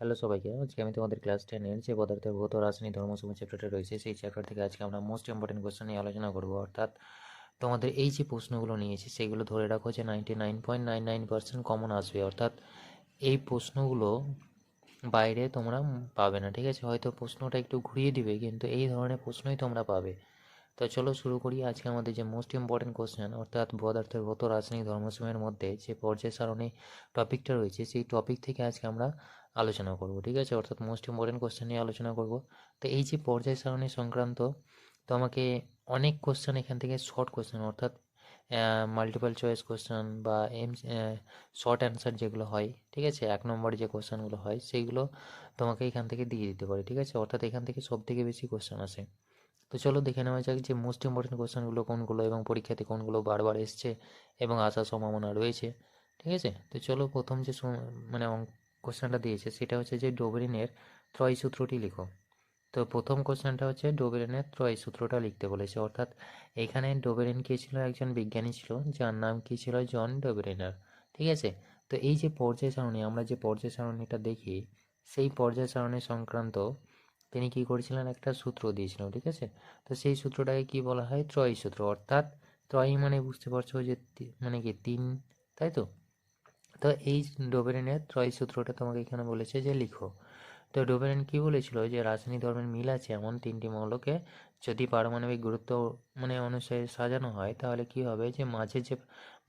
Hello সবাইকে, আজকে আমি তোমাদের ক্লাস টেনের যে পদার্থের ভৌত, রাসায়নিক ধর্মসমূহ চ্যাপ্টারটা রয়েছে, সেই চ্যাপ্টার থেকে আজকে আমরা মোস্ট ইম্পর্টেন্ট কোশ্চেন নিয়ে আলোচনা করব। অর্থাৎ তোমাদের এই যে প্রশ্নগুলো নিয়েছি, সেগুলো ধরে রাখো যে ninety nine point nine nine percent common আসবে। অর্থাৎ এই প্রশ্নগুলো বাইরে তোমরা পাবে না, ঠিক আছে? হয়তো প্রশ্নটা একটু ঘুরিয়ে দিবে, কিন্তু এই ধরনের প্রশ্নই তোমরা পাবে। তো চলো শুরু করি আজকে আমাদের যে মোস্ট ইম্পর্টেন্ট কোশ্চেন অর্থাৎ পদার্থের ভৌত, রাসায়নিক ধর্মসমূহের মধ্যে যে পর্যায় সারণী টপিকটা রয়েছে, সেই টপিক থেকে আজকে আমরা আলোচনা করব, ঠিক আছে? অর্থাৎ মোস্ট ইম্পর্টেন্ট কোশ্চেন নিয়ে আলোচনা করব। তো এই যে পর্যায় সারণী সংক্রান্ত, তো আমাকে অনেক কোশ্চেন এখান থেকে শর্ট কোশ্চেন অর্থাৎ মাল্টিপল চয়েস কোশ্চেন বা এম শর্ট অ্যান্সার যেগুলো হয়, ঠিক আছে? এক নম্বর যে কোশ্চেনগুলো হয়, সেইগুলো তোমাকে এখান থেকে দিয়ে দিতে পারে, ঠিক আছে? অর্থাৎ এখান থেকে সব থেকে বেশি কোশ্চেন আসে। তো চলো দেখে নেওয়া যাক যে মোস্ট ইম্পর্টেন্ট কোশ্চেনগুলো কোনগুলো এবং পরীক্ষাতে কোনগুলো বারবার এসছে এবং আসার সম্ভাবনা রয়েছে, ঠিক আছে? তো চলো প্রথম যে মানে কোশ্চেনটা দিয়েছে, সেটা হচ্ছে যে ডোবেরিনের ত্রয় সূত্রটি লিখো। তো প্রথম কোশ্চেনটা হচ্ছে ডোবেরিনের ত্রয় সূত্রটা লিখতে বলেছে, অর্থাৎ এখানে ডোবেরিন কে ছিল? একজন বিজ্ঞানী ছিল, যার নাম কি ছিল? জন ডোবেরিনার, ঠিক আছে? তো এই যে পর্যায় সারণী, আমরা যে পর্যায় সারণীটা দেখি, সেই পর্যায় সারণী সংক্রান্ত তিনি কি করেছিলেন? একটা সূত্র দিয়েছিলেন ঠিক আছে? তো সেই সূত্রটাকে কি বলা হয়? ত্রয় সূত্র, অর্থাৎ ত্রয় মানে বুঝতে পারছ যে মানে কি তিন, তাই তো? তো এই ডোবেরিনের ত্রয় সূত্রটা তোমাকে এখানে বলেছে যে লিখো। তো ডোবেরিন কি বলেছিল? যে রাসায়নিক ধর্মের মিল আছে এমন তিনটি মৌলকে যদি পারমাণবিক গুরুত্ব মানে অনুসারে সাজানো হয়, তাহলে কি হবে? যে মাঝে যে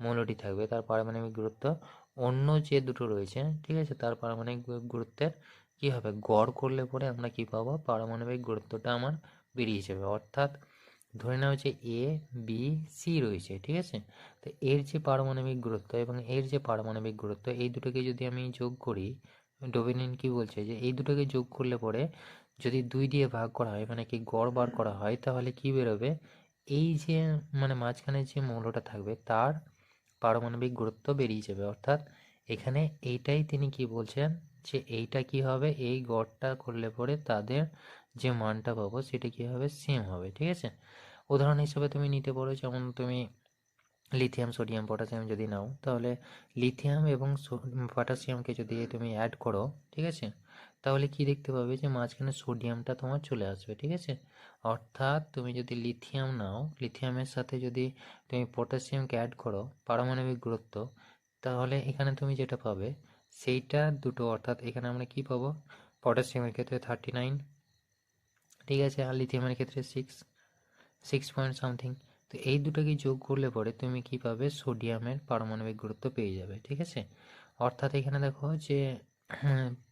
মৌলটি থাকবে, তার পারমাণবিক গুরুত্ব অন্য যে দুটো রয়েছে, ঠিক আছে? তার পারমাণবিক গুরুত্বের কি হবে? গড় করলে পরে আমরা কি পাবো? পারমাণবিক গুরুত্বটা আমার বেরিয়ে যাবে। অর্থাৎ ধরে নেওয়া হচ্ছে এ বি সি রয়েছে, ঠিক আছে? তো এর যে পারমাণবিক গুরুত্ব এবং এর যে পারমাণবিক গুরুত্ব, এই দুটোকে যদি আমি যোগ করি ডোমিনিন কি বলছে? যে এই দুটোকে যোগ করলে পরে যদি দুই দিয়ে ভাগ করা হয় মানে কি গড় বার করা হয়, তাহলে কি বেরোবে? এই যে মানে মাঝখানে যে মৌলটা থাকবে, তার পারমাণবিক গুরুত্ব বেরিয়ে যাবে। অর্থাৎ এখানে এইটাই তিনি কি বলছেন? যে এইটা কি হবে? এই গড়টা করলে পরে তাদের যে মানটা পাবো সেটা কি হবে সেম হবে, ঠিক আছে? উদাহরণ হিসেবে তুমি নিতে পারো, যেমন তুমি লিথিয়াম সোডিয়াম পটাশিয়াম যদি নাও, তাহলে লিথিয়াম এবং পটাশিয়ামকে যদি তুমি অ্যাড করো, ঠিক আছে? তাহলে কি দেখতে পাবে যে মাঝখানে সোডিয়ামটা তোমার চলে আসবে, ঠিক আছে? অর্থাৎ তুমি যদি লিথিয়াম নাও লিথিয়ামের সাথে যদি তুমি পটাশিয়ামকে অ্যাড করো, পারমাণবিক গুরুত্ব, তাহলে এখানে তুমি যেটা পাবে, সেইটা দুটো, অর্থাৎ এখানে আমরা কি পাবো? পটাশিয়ামের ক্ষেত্রে থার্টি নাইন ঠিক আছে, আর লিথিয়ামের ক্ষেত্রে সিক্স সিক্স পয়েন্ট সামথিং তো এই দুটোকে যোগ করলে পরে তুমি কি পাবে? সোডিয়ামের পারমাণবিক গুরুত্ব পেয়ে যাবে, ঠিক আছে? অর্থাৎ এখানে দেখো যে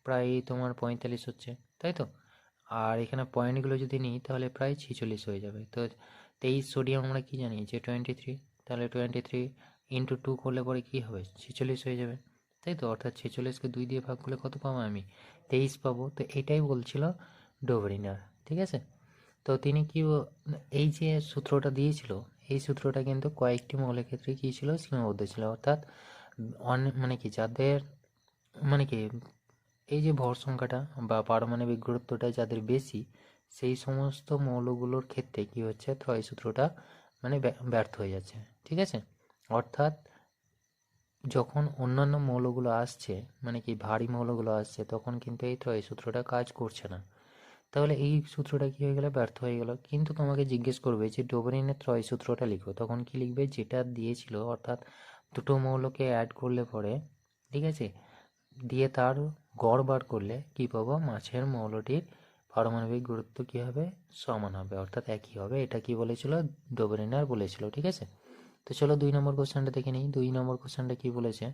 প্রায় তোমার পঁয়তাল্লিশ হচ্ছে, তাই তো? আর এখানে পয়েন্টগুলো যদি নিই, তাহলে প্রায় ছিচল্লিশ হয়ে যাবে। তো তেইশ সোডিয়াম আমরা কী জানি? যে টোয়েন্টি থ্রি তাহলে টোয়েন্টি থ্রি ইন্টু টু করলে পরে কী হবে? ছেচল্লিশ হয়ে যাবে, তাই তো? অর্থাৎ ছেচল্লিশকে দুই দিয়ে ভাগ করলে কত পাবো আমি? তেইশ পাবো। তো এটাই বলছিল ডোবরিনার ঠিক আছে? তো তিনি কি এই যে সূত্রটা দিয়েছিল, এই সূত্রটা কিন্তু কয়েকটি মৌলের ক্ষেত্রে কী ছিল? সীমাবদ্ধ ছিল। অর্থাৎ অনেক মানে কি যাদের মানে কি এই যে ভর সংখ্যাটা বা পারমাণবিক গুরুত্বটা যাদের বেশি, সেই সমস্ত মৌলগুলোর ক্ষেত্রে কি হচ্ছে? ত্রয় সূত্রটা মানে ব্যর্থ হয়ে যাচ্ছে। ঠিক আছে? অর্থাৎ যখন অন্যান্য মৌলগুলো আসছে মানে কি ভারী মৌলগুলো আসছে, তখন কিন্তু এই ত্রয় সূত্রটা কাজ করছে না। তাহলে এই সূত্রটা কী হয়ে গেলো? ব্যর্থ হয়ে গেল। কিন্তু তোমাকে জিজ্ঞেস করবে যে ডোবরিনের ত্রয় সূত্রটা লিখো। তখন কি লিখবে? যেটা দিয়েছিল, অর্থাৎ দুটো মৌলকে অ্যাড করলে পরে, ঠিক আছে? দিয়ে তার গড় বার করলে কি পাবো? মাছের মৌলটির পারমাণবিক গুরুত্ব কী হবে? সমান হবে, অর্থাৎ একই হবে। এটা কি বলেছিল? ডোবরিনার বলেছিল, ঠিক আছে? তো চলো দুই নম্বর কোশ্চেনটা দেখে নিই। দুই নম্বর কোশ্চেনটা কি বলেছে?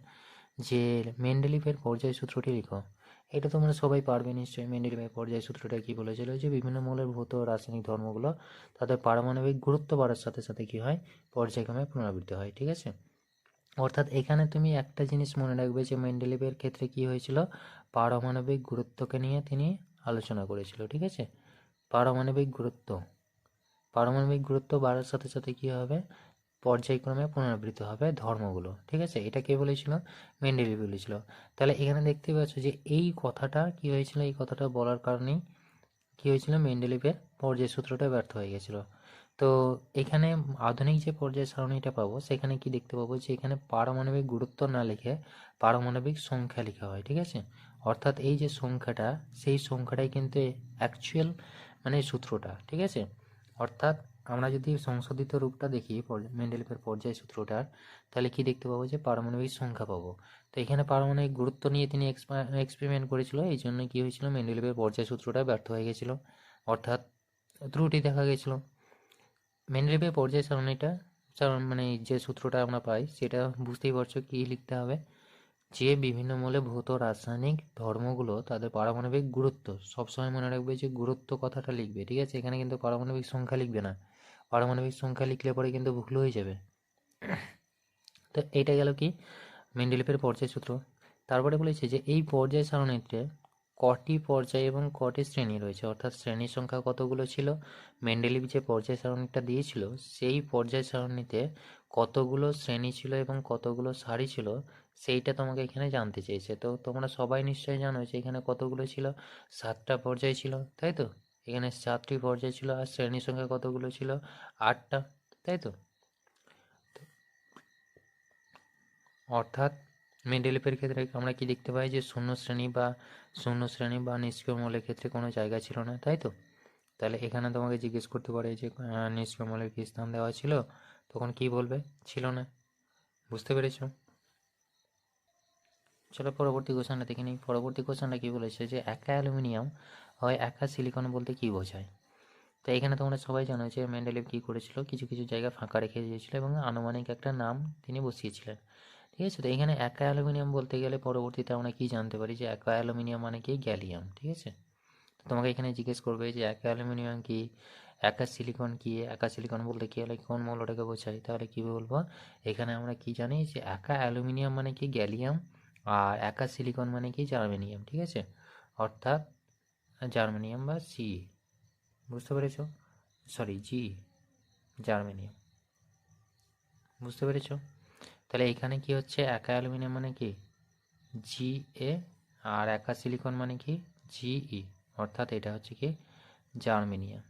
যে মেন্ডেলিফের পর্যায় সূত্রটি লিখো। এটা তোমরা সবাই পারবে নিশ্চয়ই। মেন্ডেলিফের পর্যায় সূত্রটা কি বলেছিল যে বিভিন্ন মৌলের ভৌত রাসায়নিক ধর্মগুলো তাদের পারমাণবিক গুরুত্ব বাড়ার সাথে সাথে কি হয়? পর্যায়ক্রমে পুনরাবৃত্তি হয়, ঠিক আছে? অর্থাৎ এখানে তুমি একটা জিনিস মনে রাখবে যে মেন্ডেলিভের ক্ষেত্রে কি হয়েছিল? পারমাণবিক গুরুত্বকে নিয়ে তিনি আলোচনা করেছিল, ঠিক আছে? পারমাণবিক গুরুত্ব। পারমাণবিক গুরুত্ব বাড়ার সাথে সাথে কি হবে? পর্যায়ক্রমে পুনরাবৃত্ত হবে ধর্মগুলো, ঠিক আছে? এটা কে বলেছিল? মেন্ডেলি বলেছিল। তাহলে এখানে দেখতে পাচ্ছ যে এই কথাটা কি হয়েছিল? এই কথাটা বলার কারণেই কি হয়েছিল? মেন্ডেলিভের পর্যায় সূত্রটা ব্যর্থ হয়ে গেছিল। তো এখানে আধুনিক যে পর্যায় সারণীটা পাবো, সেখানে কি দেখতে পাবো যে এখানে পারমাণবিক গুরুত্ব না লিখে পারমাণবিক সংখ্যা লেখা হয়, ঠিক আছে? অর্থাৎ এই যে সংখ্যাটা, সেই সংখ্যাটাই কিন্তু অ্যাকচুয়াল মানে সূত্রটা, ঠিক আছে? অর্থাৎ আমরা যদি সংশোধিত রূপটা দেখি মেন্ডেলিফের পর্যায় সূত্রটার, তাহলে কি দেখতে পাবো যে পারমাণবিক সংখ্যা পাবো? তো এখানে পারমাণবিক গুরুত্ব নিয়ে তিনি এক্সপেরিমেন্ট করেছিল, এই জন্য কী হয়েছিল মেন্ডেলিফের পর্যায় সূত্রটা ব্যর্থ হয়ে গেছিল। অর্থাৎ ত্রুটি দেখা গেছিল। মেন্ডেলিফের পর্যায় সারণীটা, সারণ- মানে যে সূত্রটা আমরা পাই, সেটা বুঝতেই পারছ কি লিখতে হবে? যে বিভিন্ন মূলে ভৌত রাসায়নিক ধর্মগুলো তাদের পারমাণবিক গুরুত্ব, সবসময় মনে রাখবে যে গুরুত্ব কথাটা লিখবে, ঠিক আছে? এখানে কিন্তু পারমাণবিক সংখ্যা লিখবে না। পারমাণবিক সংখ্যা লিখলে পরে কিন্তু ভুল হয়ে যাবে। তো এইটা গেল কি? মেন্ডেলিফের পর্যায় সূত্র। তারপরে বলেছে যে, এই পর্যায় সারণীতে কটি পর্যায় এবং কটি শ্রেণি রয়েছে? অর্থাৎ শ্রেণির সংখ্যা কতগুলো ছিল? মেন্ডেলিভ যে পর্যায় সারণীটা দিয়েছিল, সেই পর্যায় সারণীতে কতগুলো শ্রেণি ছিল এবং কতগুলো সারি ছিল, সেইটা তোমাকে এখানে জানতে চেয়েছে। তো তোমরা সবাই নিশ্চয়ই জানো যে, এখানে কতগুলো ছিল? সাতটা পর্যায় ছিল, তাই তো? এখানে সাতটি পর্যায় ছিল আর শ্রেণির সংখ্যা কতগুলো ছিল? আটটা, তাই তো? অর্থাৎ মেন্ডেলিফের ক্ষেত্রে আমরা কি দেখতে পাই যে শূন্য শ্রেণি বা শূন্য শ্রেণি বা নিষ্ক্রিয় মৌলের ক্ষেত্রে কোনো জায়গা ছিল না, তাই তো? তাহলে এখানে তোমাকে জিজ্ঞেস করতে পারে যে নিষ্ক্রিয় মৌলের কি স্থান দেওয়া ছিল? তখন কি বলবে? ছিল না। বুঝতে পেরেছ? চলো পরবর্তী কোশ্চেনটা দেখে নিই। পরবর্তী কোশ্চেনটা কি বলেছে যে একা অ্যালুমিনিয়াম হয় একা সিলিকন বলতে কি বোঝায়? তো এখানে তোমরা সবাই জানো যে মেন্ডেলিভ কী করেছিল? কিছু কিছু জায়গা ফাঁকা রেখে দিয়েছিল এবং আনুমানিক একটা নাম তিনি বসিয়েছিলেন। ঠিক আছে? তো এখানে একা অ্যালুমিনিয়াম বলতে গেলে পরবর্তীতে আমরা কি জানতে পারি? যে একা অ্যালুমিনিয়াম মানে কি? গ্যালিয়াম। ঠিক আছে? তো তোমাকে এখানে জিজ্ঞেস করবে যে একা অ্যালুমিনিয়াম কি? একা সিলিকন কি? একা সিলিকন বলতে কি? হলে কোন মৌলটাকে বোঝায়? তাহলে কি বলব? এখানে আমরা কি জানি যে একা অ্যালুমিনিয়াম মানে কি? গ্যালিয়াম। আর একা সিলিকন মানে কি? জার্মেনিয়াম ঠিক আছে? অর্থাৎ জার্মেনিয়াম বা সি বুঝতে পেরেছ? সরি, জি জার্মানিয়াম বুঝতে পেরেছ? তাহলে এখানে কি হচ্ছে? একা অ্যালুমিনিয়াম মানে কি? জি এ, আর একা সিলিকন মানে কি? জি ই। অর্থাৎ এটা হচ্ছে কি? জার্মেনিয়াম।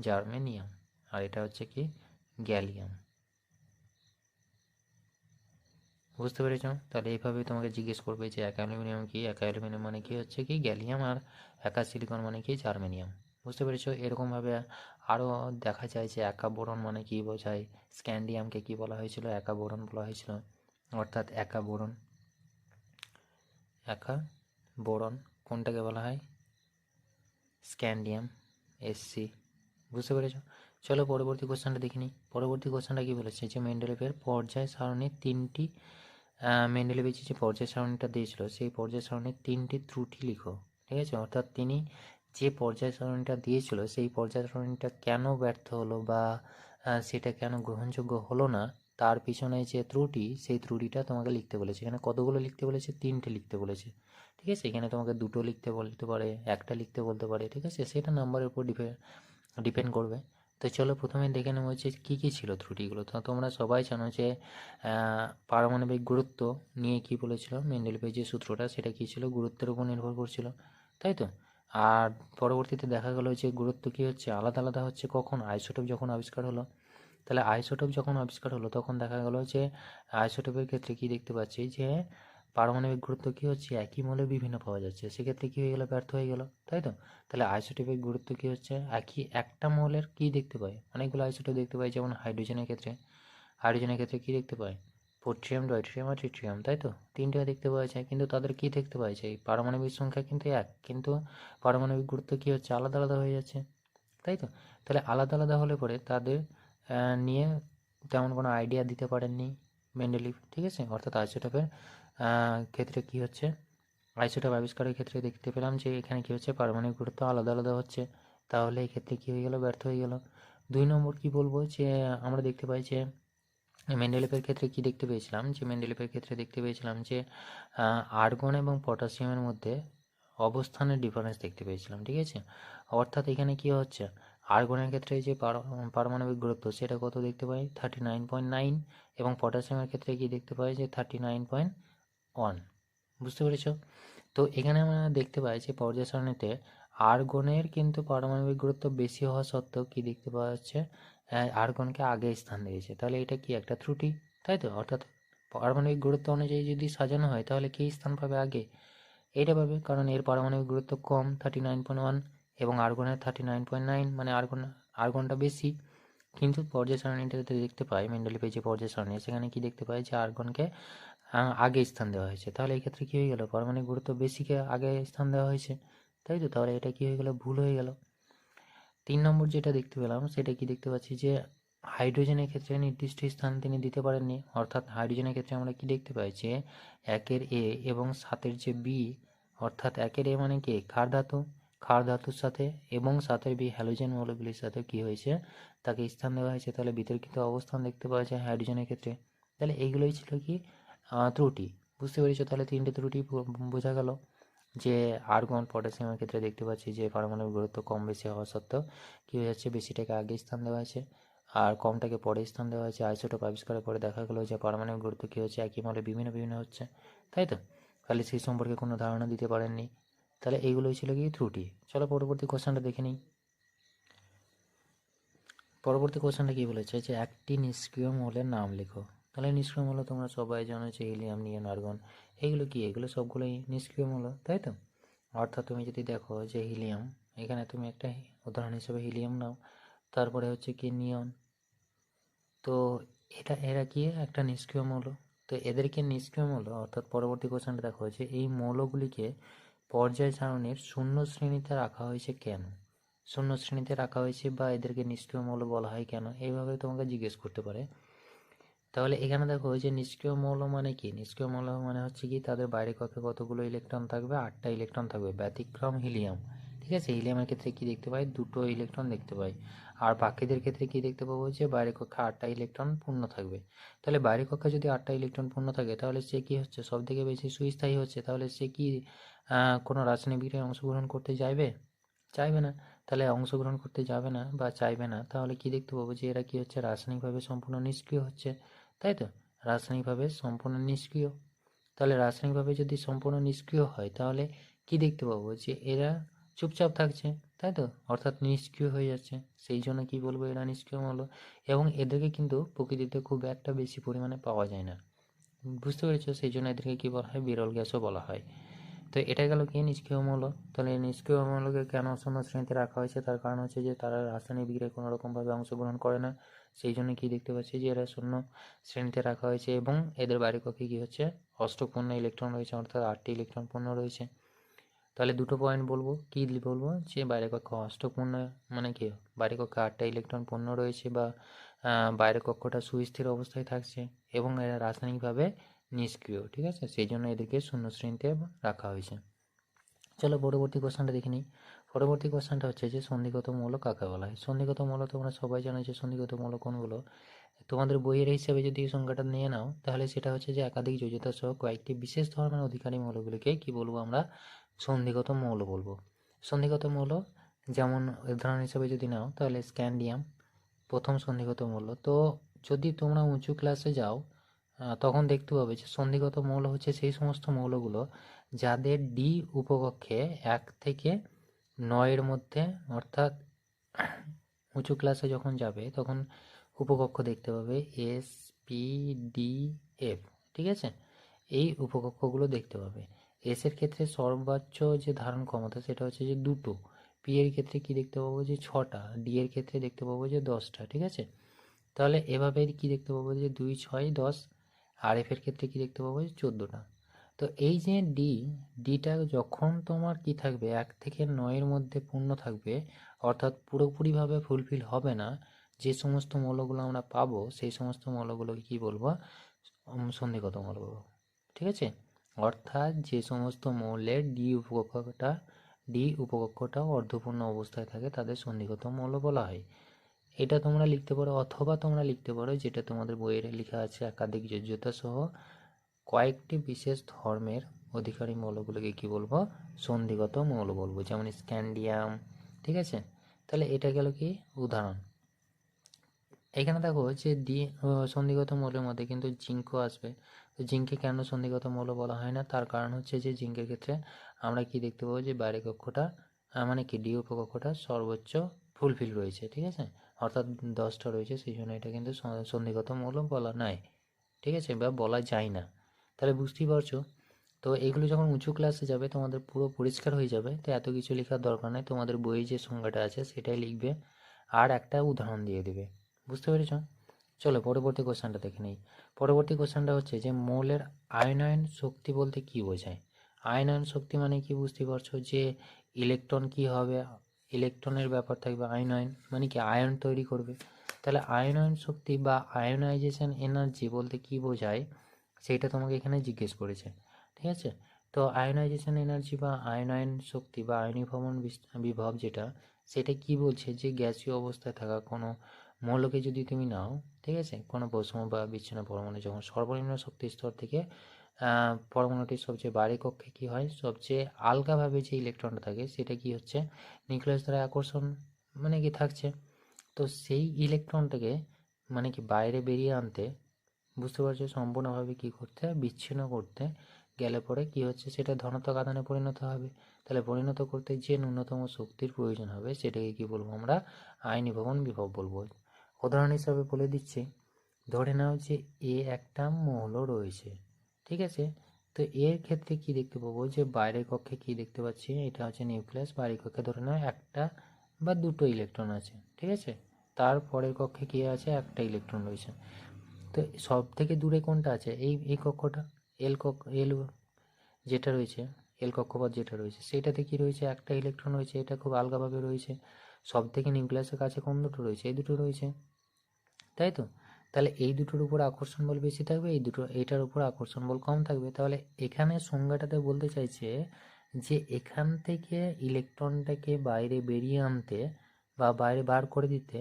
জার্মেনিয়াম। আর এটা হচ্ছে কি? গ্যালিয়াম। বুঝতে পেরেছ? তাহলে এইভাবে তোমাকে জিজ্ঞেস করবে যে একা অ্যালুমিনিয়াম কি? একা অ্যালুমিনিয়াম মানে কি হচ্ছে কি? গ্যালিয়াম আর একা সিলিকন মানে কি? জার্মেনিয়াম। বুঝতে পেরেছ? এরকমভাবে আরও দেখা যায় যে একা বোরন মানে কি বোঝায়? স্ক্যান্ডিয়ামকে কি বলা হয়েছিল? একা বোরন বলা হয়েছিল। অর্থাৎ একা বোরন। একা বোরন কোনটাকে বলা হয়? Scandium, S C. বুঝতে পেরেছ? চলো পরবর্তী কোশ্চেনটা দেখে নিই। পরবর্তী কোশ্চেনটা কি বলেছে? যে মেন্ডেলেভের পর্যায় সারণীর তিনটি মেন্ডেলেভের যে পর্যায় সারণীটা দিয়েছিল, সেই পর্যায় সারণীর তিনটি ত্রুটি লিখো। ঠিক আছে? অর্থাৎ তিনি যে পর্যায় সারণীটা দিয়েছিল, সেই পর্যায় সারণীটা কেন ব্যর্থ হলো বা সেটা কেন গ্রহণযোগ্য হলো না, তার পিছনে যে ত্রুটি, সেই ত্রুটিটা তোমাকে লিখতে বলেছে। এখানে কতগুলো লিখতে বলেছে? তিনটে লিখতে বলেছে। ঠিক আছে? এখানে তোমাকে দুটো লিখতে বলতে পারে, একটা লিখতে বলতে পারে। ঠিক আছে? সেটা নাম্বারের উপর ডিপেন্ড ডিপেন্ড করবে। তো চলো প্রথমে দেখে নেব যে কী কী ছিল ত্রুটিগুলো। তো তোমরা সবাই জানো যে পারমাণবিক গুরুত্ব নিয়ে কি বলেছিল মেন্ডেলিফের যে সূত্রটা, সেটা কী ছিল? গুরুত্বের উপর নির্ভর করছিল, তাই তো? আর পরবর্তীতে দেখা গেলো যে গুরুত্ব কী হচ্ছে? আলাদা আলাদা হচ্ছে কখন? আইসোটোপ যখন আবিষ্কার হলো। তাহলে আইসোটোপ যখন আবিষ্কার হলো, তখন দেখা গেলো যে আইসোটোপের ক্ষেত্রে কী দেখতে পাচ্ছি? যে পারমাণবিক গুরুত্ব কী হচ্ছে? একই মৌলে বিভিন্ন পাওয়া যাচ্ছে। সেক্ষেত্রে কী হয়ে গেলো? ব্যর্থ হয়ে গেল। তাই তো? তাহলে আইসোটোপের গুরুত্ব কী হচ্ছে? একই একটা মৌলের কী দেখতে পাই অনেকগুলো আইসোটোপ দেখতে পাই যেমন হাইড্রোজেনের ক্ষেত্রে। হাইড্রোজেনের ক্ষেত্রে কী দেখতে পাই পোট্রিয়াম, ডয়ট্রিয়াম আর ট্রিট্রিয়াম, তাই তো? তিনটে দেখতে পাওয়া যায়, কিন্তু তাদের কী দেখতে পাওয়া যায়? পারমাণবিক সংখ্যা কিন্তু এক, কিন্তু পারমাণবিক গুরুত্ব কী হচ্ছে? আলাদা আলাদা হয়ে যাচ্ছে, তাই তো? তাহলে আলাদা আলাদা হলে পরে তাদের নিয়ে তেমন কোনো আইডিয়া দিতে পারেননি মেন্ডেলিভ, ঠিক আছে? অর্থাৎ আইসোটোপের ক্ষেত্রে কি হচ্ছে? আইসোটোপ আবিষ্কারের ক্ষেত্রে দেখতে পেলাম যে এখানে কি হচ্ছে? পারমাণবিক গুরুত্ব আলাদা আলাদা হচ্ছে। তাহলে এই ক্ষেত্রে কী হয়ে গেল? ব্যর্থ হয়ে গেল। দুই নম্বর কি বলব? যে আমরা দেখতে পাই যে মেন্ডেলিফের ক্ষেত্রে কি দেখতে পেয়েছিলাম? যে মেন্ডেলিফের ক্ষেত্রে দেখতে পেয়েছিলাম যে আর্গন এবং পটাশিয়ামের মধ্যে অবস্থানের ডিফারেন্স দেখতে পেয়েছিলাম, ঠিক আছে? অর্থাৎ এখানে কি হচ্ছে? আর্গনের ক্ষেত্রে যে পার- পারমাণবিক গুরুত্ব সেটা কত দেখতে পাই? থার্টি নাইন পয়েন্ট নাইন এবং পটাশিয়ামের ক্ষেত্রে কি দেখতে পাই? যে থার্টি নাইন পয়েন্ট ওয়ান বুঝতে পেরেছ? তো এখানে আমরা দেখতে পাই যে পর্যায় সারণীতে আর্গনের কিন্তু পারমাণবিক গুরুত্ব বেশি হওয়া সত্ত্বেও কি দেখতে পাওয়া যাচ্ছে? আর্গনকে আগে স্থান দিয়েছে। তাহলে এটা কি একটা ত্রুটি? তাই তো? অর্থাৎ পারমাণবিক গুরুত্ব অনুযায়ী যদি সাজানো হয়, তাহলে কে স্থান পাবে আগে? এটা পাবে, কারণ এর পারমাণবিক গুরুত্ব কম থার্টি নাইন পয়েন্ট ওয়ান এবং আর্গনের থার্টি নাইন পয়েন্ট নাইন মানে আর্গন আর্গনটা বেশি। কিন্তু পর্যায় সারণীটাতে দেখতে পাই, মেন্ডেলি পেজে পর্যায় সারণী, সেখানে কি দেখতে পাই যে আর্গনকে আগে স্থান দেওয়া হয়েছে। তাহলে এই ক্ষেত্রে কী হয়ে গেল? পারমাণবিক গুরুত্ব বেশিকে আগে স্থান দেওয়া হয়েছে। তাই তো? তাহলে এটা কী হয়ে গেল? ভুল হয়ে গেল। তিন নম্বর যেটা দেখতে পেলাম, সেটা কি দেখতে পাচ্ছি যে হাইড্রোজেনের ক্ষেত্রে নির্দিষ্ট স্থান তিনি দিতে পারেননি। অর্থাৎ হাইড্রোজেনের ক্ষেত্রে আমরা কি দেখতে পাই যে একের এ এবং সাতের যে বি, অর্থাৎ একের এ মানে কি? ক্ষার ধাতু ক্ষার ধাতুর সাথে এবং সাতের বি হ্যালোজেন মৌলগুলির সাথে কি হয়েছে? তাকে স্থান দেওয়া হয়েছে। তাহলে বিতর্কিত অবস্থান দেখতে পাওয়া যায় হাইড্রোজেনের ক্ষেত্রে। তাহলে এইগুলোই ছিল কি? ত্রুটি। বুঝতে পেরেছ? তাহলে তিনটে ত্রুটি বোঝা গেল যে আর্গন পটাশিয়ামের ক্ষেত্রে দেখতে পাচ্ছি যে পারমাণবিক গুরুত্ব কম বেশি হওয়া সত্ত্বেও কী হয়ে যাচ্ছে? বেশিটাকে আগে স্থান দেওয়া হয়েছে। আর কমটাকে পরে স্থান দেওয়া হয়েছে। আইসোটোপ আবিষ্কারের পরে দেখা গেলো যে পারমাণবিক গুরুত্ব কী হচ্ছে? একই মলে বিভিন্ন বিভিন্ন হচ্ছে। তাই তো? তাহলে সেই সম্পর্কে কোনো ধারণা দিতে পারেননি। তাহলে এইগুলোই ছিল কি ত্রুটি। চলো পরবর্তী কোশ্চেনটা দেখে নিই। পরবর্তী কোশ্চেনটা কী বলেছে যে, একটি নিষ্ক্রিয় মৌলের নাম লেখো। তাহলে নিষ্ক্রিয় মৌল তোমরা সবাই জানো যে, হিলিয়াম, নিয়ন, আর্গন, এইগুলো কি? এগুলো সবগুলোই নিষ্ক্রিয় মৌল, তাই তো? অর্থাৎ তুমি যদি দেখো যে, হিলিয়াম, এখানে তুমি একটা উদাহরণ হিসেবে হিলিয়াম নাও, তারপরে হচ্ছে কি নিয়ন। তো এটা, এরা কি একটা নিষ্ক্রিয় মৌল? তো এদেরকে নিষ্ক্রিয় মৌল? অর্থাৎ পরবর্তী কোশ্চেনটা দেখো যে, এই মৌলগুলিকে পর্যায় সারণীর শূন্য শ্রেণীতে রাখা হয়েছে কেন? শূন্য শ্রেণীতে রাখা হয়েছে বা এদেরকে নিষ্ক্রিয় মৌল বলা হয় কেন? এইভাবে তোমাকে জিজ্ঞেস করতে পারে। তাহলে এখানে দেখো যে নিষ্ক্রিয় মৌল মানে কি? নিষ্ক্রিয় মৌল মানে হচ্ছে কি? তাদের বাইরে কক্ষে কতগুলো ইলেকট্রন থাকবে? আটটা ইলেকট্রন থাকবে। ব্যতিক্রম হিলিয়াম। ঠিক আছে? হিলিয়ামের ক্ষেত্রে কি দেখতে পাই? দুটো ইলেকট্রন দেখতে পাই। আর বাকিদের ক্ষেত্রে কি দেখতে পাবো যে বাইরে কক্ষে আটটা ইলেকট্রন পূর্ণ থাকবে? তাহলে বাইরে কক্ষে যদি আটটা ইলেকট্রন পূর্ণ থাকে, তাহলে সে কি হচ্ছে? সব থেকে বেশি সুস্থায়ী হচ্ছে। তাহলে সে কি কোনো রাসায়নিক বিক্রিয়ায় অংশগ্রহণ করতে চাইবে চাইবে না। তাহলে অংশগ্রহণ করতে যাবে না বা চাইবে না। তাহলে কি দেখতে পাবো যে এরা কি হচ্ছে? রাসায়নিকভাবে সম্পূর্ণ নিষ্ক্রিয় হচ্ছে। তাই তো? রাসায়নিকভাবে সম্পূর্ণ নিষ্ক্রিয়। তাহলে রাসায়নিকভাবে যদি সম্পূর্ণ নিষ্ক্রিয় হয়, তাহলে কি দেখতে পাবো? যে এরা চুপচাপ থাকছে, তাই তো? অর্থাৎ নিষ্ক্রিয় হয়ে যাচ্ছে। সেই জন্য কি বলব, এরা নিষ্ক্রিয় মৌল এবং এদেরকে কিন্তু প্রকৃতিতে খুব একটা বেশি পরিমাণে পাওয়া যায় না। বুঝতে পেরেছ? সেই জন্য এদেরকে কী বলা হয়? বিরল গ্যাসও বলা হয়। তো এটা গেল কি? নিষ্ক্রিয় মৌল তাহলে নিষ্ক্রিয় মৌলকে কেন শূন্য শ্রেণীতে রাখা হয়েছে? তার কারণ হচ্ছে যে তারা রাসায়নিক বিক্রিয়ায় কোনো রকমভাবে অংশগ্রহণ করে না। সেই জন্য কি দেখতে পাচ্ছি যে এরা শূন্য শ্রেণীতে রাখা হয়েছে এবং এদের বাইরে কক্ষে কী হচ্ছে? অষ্টপূর্ণ ইলেকট্রন রয়েছে, অর্থাৎ আটটি ইলেকট্রন পূর্ণ রয়েছে। তাহলে দুটো পয়েন্ট বলব। কী বলব? যে বাইরে কক্ষ অষ্টপূর্ণ মানে কি? বাইরে কক্ষে আটটা ইলেকট্রন পূর্ণ রয়েছে বা বাইরে কক্ষটা সুস্থির অবস্থায় থাকছে এবং এরা রাসায়নিকভাবে নিষ্ক্রিয়, ঠিক আছে? সেই জন্য এদেরকে শূন্য শ্রেণীতে রাখা হয়েছে। চলো পরবর্তী কোশ্চেনটা দেখে নিই। পরবর্তী কোশ্চেনটা হচ্ছে যে সন্ধিগত মৌল কাকে বলা হয়? সন্ধিগত মৌল তোমরা সবাই জানো যে সন্ধিগত মৌল কোনগুলো? তোমাদের বইয়ের হিসাবে যদি এই সংখ্যাটা নিয়ে নাও, তাহলে সেটা হচ্ছে যে একাধিক যোজ্যতা সহ কয়েকটি বিশেষ ধর্মের অধিকারী মৌলগুলিকে কি বলব আমরা? সন্ধিগত মৌল বলব। সন্ধিগত মৌল যেমন উদাহরণ হিসেবে যদি নাও, তাহলে স্ক্যান্ডিয়াম প্রথম সন্ধিগত মৌল তো যদি তোমরা উঁচু ক্লাসে যাও তখন দেখতে পাবে যে সন্ধিগত মৌল হচ্ছে সেই সমস্ত মৌলগুলো যাদের ডি উপকক্ষে এক থেকে নয়ের মধ্যে, অর্থাৎ উঁচু ক্লাসে যখন যাবে, তখন উপকক্ষ দেখতে পাবে এস পি ডি এফ ঠিক আছে? এই উপকক্ষগুলো দেখতে পাবে। এস এর ক্ষেত্রে সর্বোচ্চ যে ধারণ ক্ষমতা, সেটা হচ্ছে যে দুটো। পি এর ক্ষেত্রে কি দেখতে পাবো? যে ছটা। ডি এর ক্ষেত্রে দেখতে পাবো যে দশটা, ঠিক আছে? তাহলে এভাবে কি দেখতে পাবো? যে দুই, ছয়, দশ। আর এফ এর ক্ষেত্রে কি দেখতে পাবো? যে চোদ্দোটা। তো এই যে ডি ডিটা যখন তোমার কি থাকবে? এক থেকে নয়ের মধ্যে পূর্ণ থাকবে, অর্থাৎ পুরোপুরিভাবে ফুলফিল হবে না, যে সমস্ত মৌলগুলো আমরা পাবো, সেই সমস্ত মৌলগুলোকে কি বলব? সন্ধিগত মৌল বলব। ঠিক আছে? অর্থাৎ যে সমস্ত মৌলের ডি উপকক্ষটা ডি উপকক্ষটা অর্ধপূর্ণ অবস্থায় থাকে, তাদের সন্ধিগত মৌল বলা হয়। এটা তোমরা লিখতে পারো, অথবা তোমরা লিখতে পারো, যেটা তোমাদের বইয়ে লেখা আছে, একাধিক যোজ্যতা সহ। কয়েকটি বিশেষ ধর্মের অধিকারী মৌলগুলোকে কি বলব? সন্ধিগত মৌল বলব, যেমন স্ক্যান্ডিয়াম, ঠিক আছে? তাহলে এটা গেল কি? উদাহরণ। এখানে দেখো যে ডি সন্ধিগত মৌলের মধ্যে কিন্তু জিঙ্কও আসবে। তো জিঙ্কে কেন সন্ধিগত মৌল বলা হয় না? তার কারণ হচ্ছে যে জিঙ্কের ক্ষেত্রে আমরা কি দেখতে পাবো? যে বাইরে কক্ষটা মানে কি, ডি উপকক্ষটা সর্বোচ্চ ফুলফিল রয়েছে, ঠিক আছে? অর্থাৎ দশটা রয়েছে, সেই জন্য এটা কিন্তু সন্ধিগত মৌল বলা নাই ঠিক আছে? বা বলা যায় না। তাহলে বুঝতেই পারছ। তো এগুলো যখন উঁচু ক্লাসে যাবে, তোমাদের পুরো পরিষ্কার হয়ে যাবে। তো এত কিছু লেখার দরকার নেই। তোমাদের বইয়ে যে সংজ্ঞাটা আছে, সেটাই লিখবে। আর একটা উদাহরণ দিয়ে দেবে। বুঝতে পেরেছ? চলো পরবর্তী কোশ্চেনটা দেখে নিই। পরবর্তী কোশ্চেনটা হচ্ছে যে, মৌলের আয়নায়ন শক্তি বলতে কি বোঝায়? আয়নায়ন শক্তি মানে কি বুঝতে পারছ? যে ইলেকট্রন কি হবে? ইলেকট্রনের ব্যাপার থাকবে আয়নায়ন। মানে কি আয়ন তৈরি করবে? তাহলে আয়নায়ন শক্তি বা আয়নাইজেশন এনার্জি বলতে কি বোঝায়? সেইটা তোমাকে এখানে জিজ্ঞেস করেছে, ঠিক আছে? তো আয়নাইজেশন এনার্জি বা আয়নায়ন শক্তি বা আয়নীভবন বিভব যেটা, সেটা কি বলছে যে গ্যাসীয় অবস্থায় থাকা কোনো মৌলকে যদি তুমি নাও, ঠিক আছে? কোনো পশম বা বিচ্ছিন্ন পরমাণু যখন সর্বনিম্ন শক্তি স্তর থেকে পরমাণুটির সবচেয়ে বাইরে কক্ষে কি হয়? সবচেয়ে আলগাভাবে যে ইলেকট্রনটা থাকে, সেটা কি হচ্ছে? নিউক্লিয়াস দ্বারা আকর্ষণ মানে কি থাকছে? তো সেই ইলেকট্রনটাকে মানে কি বাইরে বেরিয়ে আনতে বুঝতে পারছ সম্পূর্ণভাবে কি করতে বিচ্ছিন্ন করতে গেলে পরে কি হচ্ছে সেটা ধনাত্মক আধানে পরিণত হবে। তাহলে পরিণত করতে যে ন্যূনতম শক্তির প্রয়োজন হবে সেটাকে কি বলব আমরা আইনি আয়নীভবন বিভব বলব। উদাহরণ হিসাবে বলে দিচ্ছি, ধরে নাও যে এ একটা মৌল রয়েছে, ঠিক আছে? তো এর ক্ষেত্রে কি দেখতে পাবো যে বাইরের কক্ষে কি দেখতে পাচ্ছি? এটা হচ্ছে নিউক্লিয়াস, বাইরের কক্ষে ধরে নাও একটা বা দুটো ইলেকট্রন আছে, ঠিক আছে? তারপরের কক্ষে কি আছে? একটা ইলেকট্রন রয়েছে। তো সব থেকে দূরে কোনটা আছে? এই এই কক্ষটা? এল কক্ষ এল যেটা রয়েছে এল কক্ষপথ যেটা রয়েছে, সেটাতে কি রয়েছে? একটা ইলেকট্রন রয়েছে, এটা খুব আলগাভাবে রয়েছে। সব থেকে নিউক্লিয়াসের কাছে কোন দুটো রয়েছে? এই দুটো রয়েছে। তাই তো? তাহলে এই দুটোর উপর আকর্ষণ বল বেশি থাকবে, এই দুটো এইটার উপর আকর্ষণ বল কম থাকবে। তাহলে এখানে সংজ্ঞাটাতে বলতে চাইছে যে এখান থেকে ইলেকট্রনটাকে বাইরে বেরিয়ে আনতে বা বাইরে বার করে দিতে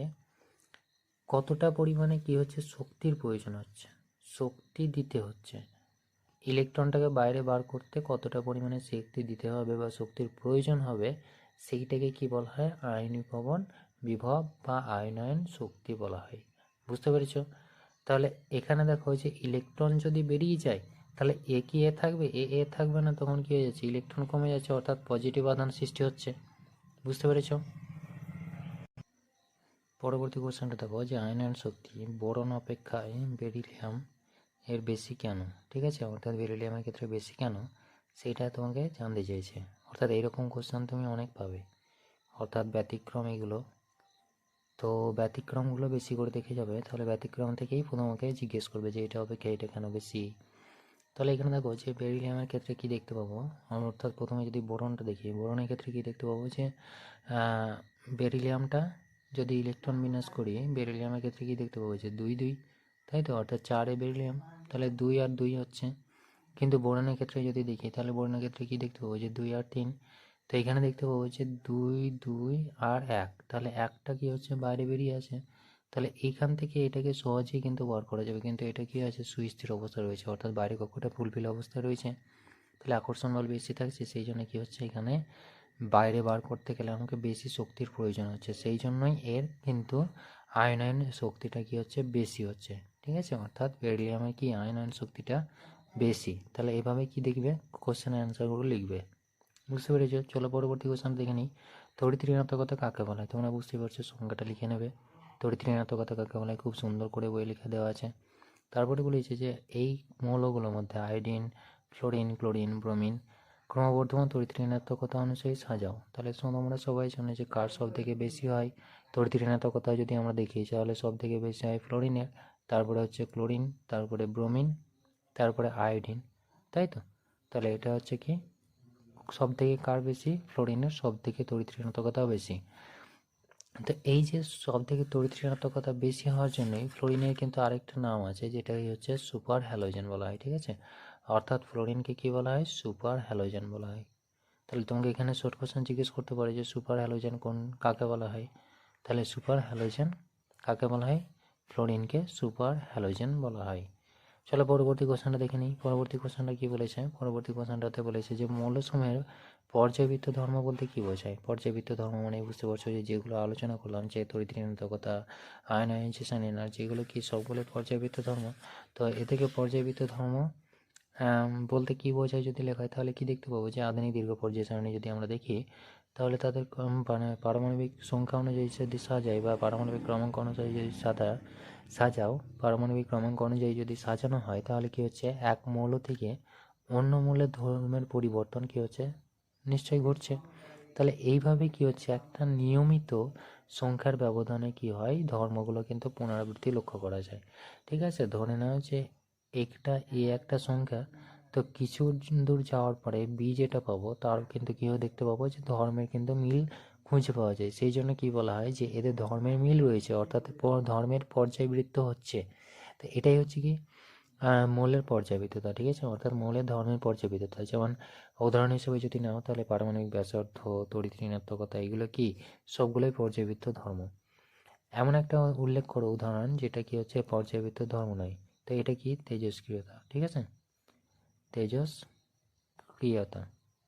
কতটা পরিমাণে কি হচ্ছে? শক্তির প্রয়োজন হচ্ছে। শক্তি দিতে হচ্ছে। ইলেকট্রনটাকে বাইরে বার করতে কতটা পরিমাণে শক্তি দিতে হবে বা শক্তির প্রয়োজন হবে, সেইটাকে কি বলা হয়? আয়নীভবন বিভব বা আয়নায়ন শক্তি বলা হয়। বুঝতে পেরেছ? তাহলে এখানে দেখো যে ইলেকট্রন যদি বেরিয়ে যায়, তাহলে এ কি এ থাকবে? এ এ থাকবে না, তখন কি হয়ে যাচ্ছে? ইলেকট্রন কমে যাচ্ছে, অর্থাৎ পজিটিভ আধান সৃষ্টি হচ্ছে। বুঝতে পেরেছ? পরবর্তী কোশ্চেনটা দেখো, যে আয়নায়ন শক্তি বোরন অপেক্ষায় বেরিলিয়াম এর বেশি কেন? ঠিক আছে? অর্থাৎ বেরিলিয়ামের ক্ষেত্রে বেশি কেন? সেইটা তোমাকে জানতে চেয়েছে অর্থাৎ এইরকম কোশ্চেন তুমি অনেক পাবে। অর্থাৎ ব্যতিক্রম এগুলো। তো ব্যতিক্রমগুলো বেশি করে দেখে যাবে, তাহলে ব্যতিক্রম থেকেই তোমাকে জিজ্ঞেস করবে যে এটা অপেক্ষা এটা কেন বেশি? তাহলে এখানে দেখো যে বেরিলিয়ামের ক্ষেত্রে কি দেখতে পাবো? অর্থাৎ প্রথমে যদি বোরনটা দেখি বোরনের ক্ষেত্রে কি দেখতে পাবো যে বেরিলিয়ামটা যদি ইলেকট্রন বিন্যাস করি বেরিলিয়ামের ক্ষেত্রে কি দেখতে পাবো? যে দুই দুই, তাই তো? অর্থাৎ চারে বেরিলিয়াম তাহলে দুই আর দুই হচ্ছে। কিন্তু বোরনের ক্ষেত্রে যদি দেখি, তাহলে বোরনের ক্ষেত্রে কি দেখতে পাবো? যে দুই আর তিন। তো এখানে দেখতে পাবো যে দুই দুই আর এক। তাহলে একটা কি হচ্ছে? বাইরে বেরিয়ে আছে। তাহলে এইখান থেকে এটাকে সহজেই কিন্তু বার করা যাবে। কিন্তু এটা কি আছে? সুস্থির অবস্থা রয়েছে। অর্থাৎ বাইরে কক্ষটা ফুলফিল অবস্থা রয়েছে। তাহলে আকর্ষণ বল বেশি থাকছে, সেই জন্য কি হচ্ছে? এখানে বাইরে বার করতে গেলে আমাকে বেশি শক্তির প্রয়োজন হচ্ছে। সেই জন্যই এর কিন্তু আয়নায়ন শক্তিটা কি হচ্ছে? বেশি হচ্ছে। ঠিক আছে? অর্থাৎ বেরিলিয়ামের কি আয়নায়ন শক্তিটা বেশি? তাহলে এভাবে কি দেখবে? কোশ্চেনের অ্যান্সারগুলো লিখবে। বুঝতে পেরেছ? চলো পরবর্তী কোশ্চেন দেখে নিই। তড়িৎ ঋণাত্মকতা কাকে বলা? হয় তোমরা বুঝতে পারছ সংখ্যাটা লিখে নেবে। তড়িৎ ঋণাত্মকতা কাকে বলা? খুব সুন্দর করে বই লিখে দেওয়া আছে। তারপরে বলেছে যে, এই মৌলগুলোর মধ্যে আয়োডিন ফ্লোরিন ক্লোরিন ব্রোমিন ক্রমবর্ধমান তড়িৎ ঋণাত্মকতা অনুযায়ী সাজাও। তাহলে আমরা সবাই জানি যে কার সব থেকে বেশি হয়? তড়িৎ ঋণাত্মকতা যদি আমরা দেখি, তাহলে সব থেকে বেশি হয় ফ্লোরিনের, তারপরে হচ্ছে ক্লোরিন, তারপরে ব্রোমিন, তারপরে আয়োডিন। তাই তো? তাহলে এটা হচ্ছে কি? সব থেকে কার বেশি? ফ্লোরিনের সব থেকে তড়িৎ ঋণাত্মকতা বেশি। তো এই যে সব থেকে তড়িৎ ঋণাত্মকতা বেশি হওয়ার জন্যই ফ্লোরিনের কিন্তু আরেকটা নাম আছে যেটা হচ্ছে সুপার হ্যালোজেন বলা হয়, ঠিক আছে? অর্থাৎ ফ্লোরিনকে কী বলা হয়? সুপার হ্যালোজেন বলা হয়। তাহলে তোমাকে এখানে শর্ট কোশ্চেন জিজ্ঞেস করতে পারে যে সুপার হ্যালোজেন কোন কাকে বলা হয়? তাহলে সুপার হ্যালোজেন কাকে বলা হয়? ফ্লোরিনকে সুপার হ্যালোজেন বলা হয়। চলো পরবর্তী কোশ্চেনটা দেখে নিই। পরবর্তী কোশ্চেনটা কী বলেছে? পরবর্তী কোশ্চেনটাতে বলেছে যে মৌলসমূহের পর্যাবৃত্ত ধর্ম বলতে কী বোঝায়? পর্যাবৃত্ত ধর্ম মানে বুঝতে পারছ যে যেগুলো আলোচনা করলাম, যে তড়িৎ ঋণাত্মকতা আয়নাইজেশন এনার্জি, এগুলো কি সবগুলো পর্যাবৃত্ত ধর্ম? তো এ থেকে পর্যাবৃত্ত ধর্ম বলতে কি বোঝায় যদি লেখা হয়, তাহলে কি দেখতে পাবো? যে আধুনিক দীর্ঘ পর্যায় সারণী যদি আমরা দেখি, তাহলে তাদের মানে পারমাণবিক সংখ্যা অনুযায়ী যদি সাজাই বা পারমাণবিক ক্রমাঙ্ক অনুযায়ী যদি সাজা সাজাও, পারমাণবিক ক্রমাঙ্ক অনুযায়ী যদি সাজানো হয়, তাহলে কি হচ্ছে? এক মৌল থেকে অন্য মূলের ধর্মের পরিবর্তন কি হচ্ছে? নিশ্চয়ই ঘটছে। তাহলে এইভাবে কি হচ্ছে? একটা নিয়মিত সংখ্যার ব্যবধানে কি হয়? ধর্মগুলো কিন্তু পুনরাবৃত্তি লক্ষ্য করা যায়। ঠিক আছে? ধরে নাও যে একটা, এ একটা সংখ্যা, তো কিছু দূর যাওয়ার পরে বি যেটা পাবো, তার কিন্তু কীভাবে দেখতে পাবো যে ধর্মের কিন্তু মিল খুঁজে পাওয়া যায়। সেই জন্য কি বলা হয় যে এদের ধর্মের মিল রয়েছে, অর্থাৎ ধর্মের পর্যায়বৃত্ত হচ্ছে। তো এটাই হচ্ছে কি মৌলের পর্যায়বৃত্ততা, ঠিক আছে? অর্থাৎ মৌলের ধর্মের পর্যায়বৃত্ততা, যেমন উদাহরণ হিসেবে যদি নাও, তাহলে পারমাণবিক ব্যাসার্ধ তড়িৎ ঋণাত্মকতা, এগুলো কি? সবগুলোই পর্যাবৃত্ত ধর্ম। এমন একটা উল্লেখ করো উদাহরণ, যেটা কি হচ্ছে পর্যাবৃত্ত ধর্ম নয়। তো এটা কি? তেজস্ক্রিয়তা, ঠিক আছে? তেজস্ক্রিয়তা।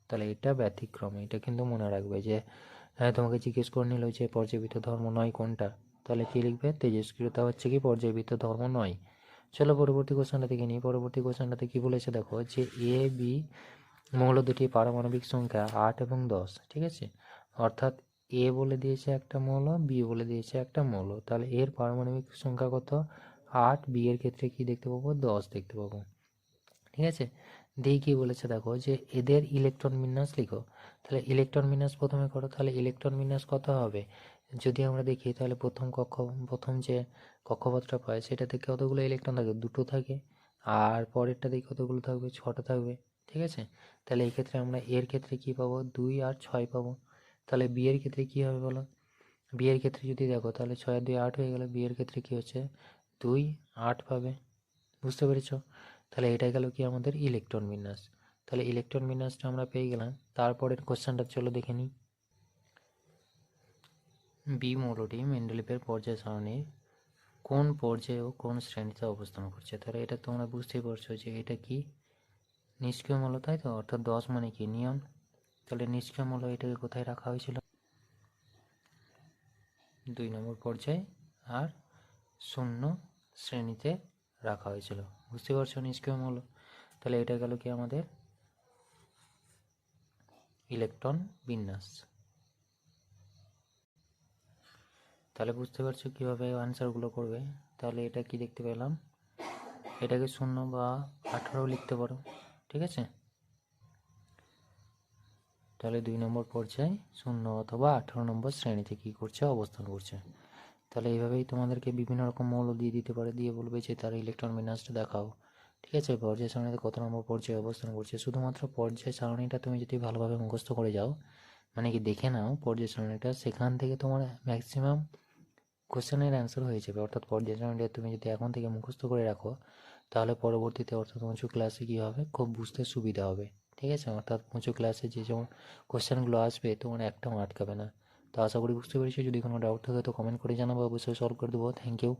তাহলে এটা ব্যতিক্রম, এটা কিন্তু মনে রাখবে যে হ্যাঁ তোমাকে জিজ্ঞেস করে নিল যে পর্যায়বৃত্ত ধর্ম নয় কোনটা? তাহলে কি লিখবে? তেজস্ক্রিয়তা হচ্ছে কি পর্যায়বৃত্ত ধর্ম নয়? চলো পরবর্তী কোশ্চেনটা দেখে নিই। পরবর্তী কোশ্চেনটাতে কি বলেছে দেখো যে এ বি মৌল দুটি পারমাণবিক সংখ্যা আট এবং দশ, ঠিক আছে? অর্থাৎ এ বলে দিয়েছে একটা মৌল বি বলে দিয়েছে একটা মৌল। তাহলে এর পারমাণবিক সংখ্যা কত? আট বি এর ক্ষেত্রে কি দেখতে পাবো? দশ দেখতে পাবো। ঠিক আছে? দিয়ে কি বলেছে দেখো যে, এদের ইলেকট্রন বিন্যাস লিখো। তাহলে ইলেকট্রন বিন্যাস প্রথমে করো, তাহলে ইলেকট্রন বিন্যাস কত হবে? যদি আমরা দেখি, তাহলে প্রথম কক্ষ, প্রথম যে কক্ষপথটা পাই সেটাতে কতগুলো ইলেকট্রন থাকে? দুটো থাকে। আর পরেরটা দেখি কতগুলো থাকবে? ছটা থাকবে। ঠিক আছে? তাহলে এই ক্ষেত্রে আমরা এর ক্ষেত্রে কি পাবো? দুই আর ছয় পাবো। তাহলে বি এর ক্ষেত্রে কি হবে বলো? বি এর ক্ষেত্রে যদি দেখো, তাহলে ছয় দুই আট হয়ে গেল। বি এর ক্ষেত্রে কি হচ্ছে? দুই আট পাবে। বুঝতে পেরেছ? তাহলে এটা গেল কি আমাদের ইলেকট্রন বিন্যাস তাহলে ইলেকট্রন বিন্যাসটা আমরা পেয়ে গেলাম। তারপরের কোশ্চেনটা চলো দেখে নিই। বি মৌলটি মেন্ডেলিপের পর্যায় সারণীর কোন পর্যায়ে ও কোন শ্রেণীতে অবস্থান করছে? তাহলে এটা তোমরা বুঝতেই পারছ যে এটা কি? নিষ্ক্রিয় মৌল, তাই তো? অর্থাৎ দশ মানে কি? নিয়ন। তাহলে নিষ্ক্রিয় মৌল এটাকে কোথায় রাখা হয়েছিল? দুই নম্বর পর্যায়ে আর শূন্য শ্রেণীতে রাখা হয়েছিল। বুঝতে পারছ নিষ্ক্রিয় মৌল? তাহলে এটা গেল কি আমাদের? ইলেকট্রন বিন্যাস। তাহলে বুঝতে পারছ কীভাবে আনসারগুলো করবে? তাহলে এটা কি দেখতে পেলাম? এটাকে শূন্য বা আঠারো লিখতে পারো, ঠিক আছে? তাহলে দুই নম্বর পর্যায়ে শূন্য অথবা আঠারো নম্বর শ্রেণীতে কী করছে? অবস্থান করছে। তাহলে এইভাবেই তোমাদেরকে বিভিন্ন রকম মৌল দিয়ে দিতে পারে, দিয়ে বলবে যে তার ইলেকট্রন বিন্যাসটা দেখাও। ঠিক আছে? পর্যায় সারণীতে কত নম্বর পর্যায়ে অবস্থান করছে? শুধুমাত্র পর্যায় সারণীটা তুমি যদি ভালোভাবে মুখস্থ করে যাও মানে কি দেখে নাও পর্যায় সারণীটা, সেখান থেকে তোমার ম্যাক্সিমাম কোশ্চেনের অ্যান্সার হয়ে যাবে। অর্থাৎ পর্যায় সারণীটা তুমি যদি এখন থেকে মুখস্থ করে রাখো, তাহলে পরবর্তীতে অর্থাৎ উঁচু ক্লাসে কী হবে? খুব বুঝতে সুবিধা হবে। ঠিক আছে? অর্থাৎ উঁচু ক্লাসে যে যেমন কোশ্চেনগুলো আসবে, তোমার একটাও আটকাবে না। তো আশা করি বুঝতে পেরেছি। যদি কোনো ডাউট থাকে তো কমেন্ট করে জানাব। অবশ্যই সলভ করে দেবো। Thank you